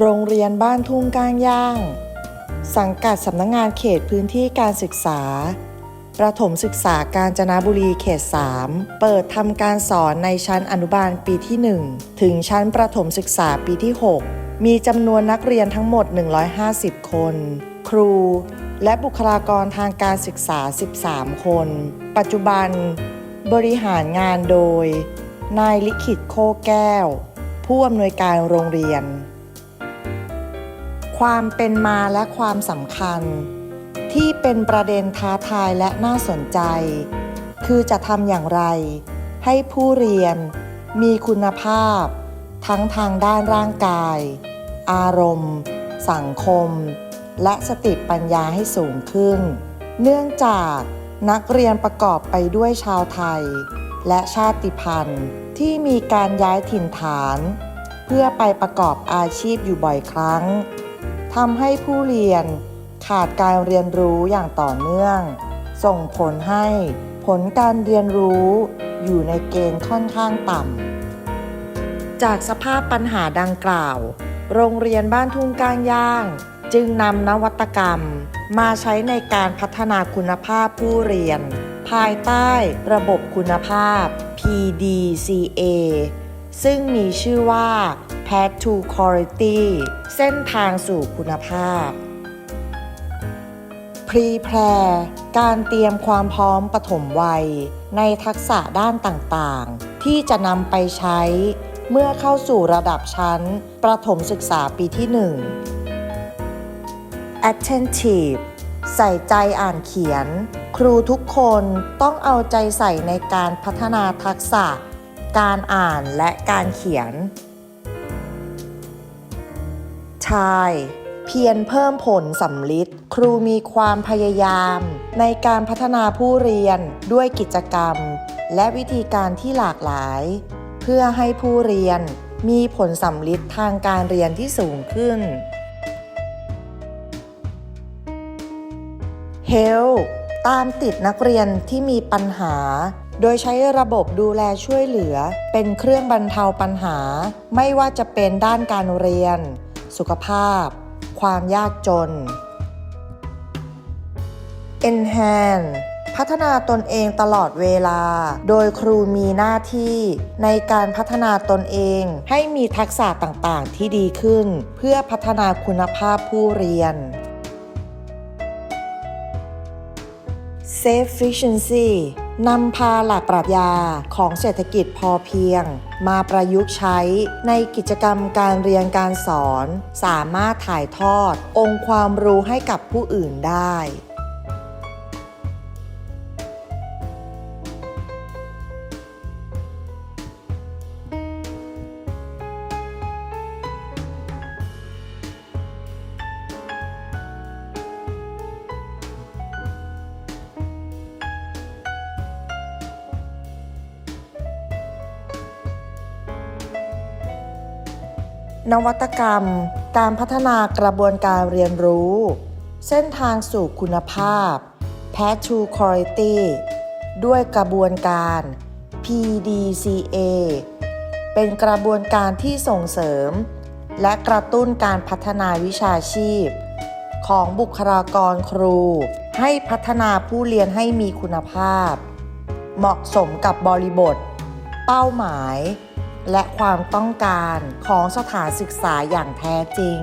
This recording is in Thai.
โรงเรียนบ้านทุ่งก้างย่าง สังกัดสำนักงงานเขตพื้นที่การศึกษา ประถมศึกษาการจนบุรีเขต 3 เปิดทำการสอนในชั้นอนุบาลปีที่ 1 ถึงชั้นประถมศึกษาปีที่ 6 มีจำนวนนักเรียนทั้งหมด 150 คน ครู และบุคลากรทางการศึกษา 13 คน ปัจจุบัน บริหารงานโดย นายลิขิตโคแก้ว ผู้อำนวยการโรงเรียน ความเป็นมาและความสำคัญ ที่เป็นประเด็นท้าทายและน่าสนใจ คือจะทำอย่างไร ให้ผู้เรียนมีคุณภาพ ทั้งทางด้านร่างกาย อารมณ์ สังคม และสติปัญญาให้สูงขึ้น เนื่องจากนักเรียนประกอบไปด้วยชาวไทย และชาติพันธุ์ที่มีการย้ายถิ่นฐาน เพื่อไปประกอบอาชีพอยู่บ่อยครั้ง ทำให้ผู้เรียนขาดการเรียนรู้อย่างต่อเนื่อง ส่งผลให้ผลการเรียนรู้อยู่ในเกณฑ์ค่อนข้างต่ำ จากสภาพปัญหาดังกล่าว โรงเรียนบ้านทุ่งก้างย่าง จึงนำนวัตกรรม มาใช้ในการพัฒนาคุณภาพผู้เรียน ภายใต้ระบบคุณภาพ PDCA ซึ่งมีชื่อว่า Path to Quality เส้นทางสู่คุณภาพ Prepare การเตรียมความพร้อมปฐมวัย ในทักษะด้านต่างๆ ที่จะนำไปใช้ เมื่อเข้าสู่ระดับชั้น ประถมศึกษาปีที่ 1 Attentive ใส่ใจอ่านเขียน ครูทุกคนต้องเอาใจใส่ในการพัฒนาทักษะ การอ่านและการเขียน ชาย เพียรเพิ่มผลสำลิดครูมีความพยายาม ในการพัฒนาผู้เรียนด้วยกิจกรรม และวิธีการที่หลากหลาย เพื่อให้ผู้เรียนมีผลสำลิดทางการเรียนที่สูงขึ้น Help ตามติดนักเรียนที่มีปัญหา โดยใช้ระบบดูแลช่วยเหลือ เป็นเครื่องบรรเทาปัญหา ไม่ว่าจะเป็นด้านการเรียน สุขภาพ ความยากจน Enhance พัฒนาตนเองตลอดเวลา โดยครูมีหน้าที่ในการพัฒนาตนเองให้มีทักษะต่างๆ ที่ดีขึ้น เพื่อพัฒนาคุณภาพผู้เรียน Sufficiency นำพาหลักปรัชญาของเศรษฐกิจพอเพียง มาประยุกต์ใช้ในกิจกรรมการเรียนการสอน สามารถถ่ายทอด องค์ความรู้ให้กับผู้อื่นได้ นวัตกรรม การพัฒนากระบวนการเรียนรู้ เส้นทางสู่คุณภาพ Path to Quality ด้วยกระบวนการ PDCA เป็นกระบวนการที่ส่งเสริม และกระตุ้นการพัฒนาวิชาชีพ ของบุคลากรครู ให้พัฒนาผู้เรียนให้มีคุณภาพ เหมาะสมกับบริบท เป้าหมาย และความต้องการของสถานศึกษาอย่างแท้จริง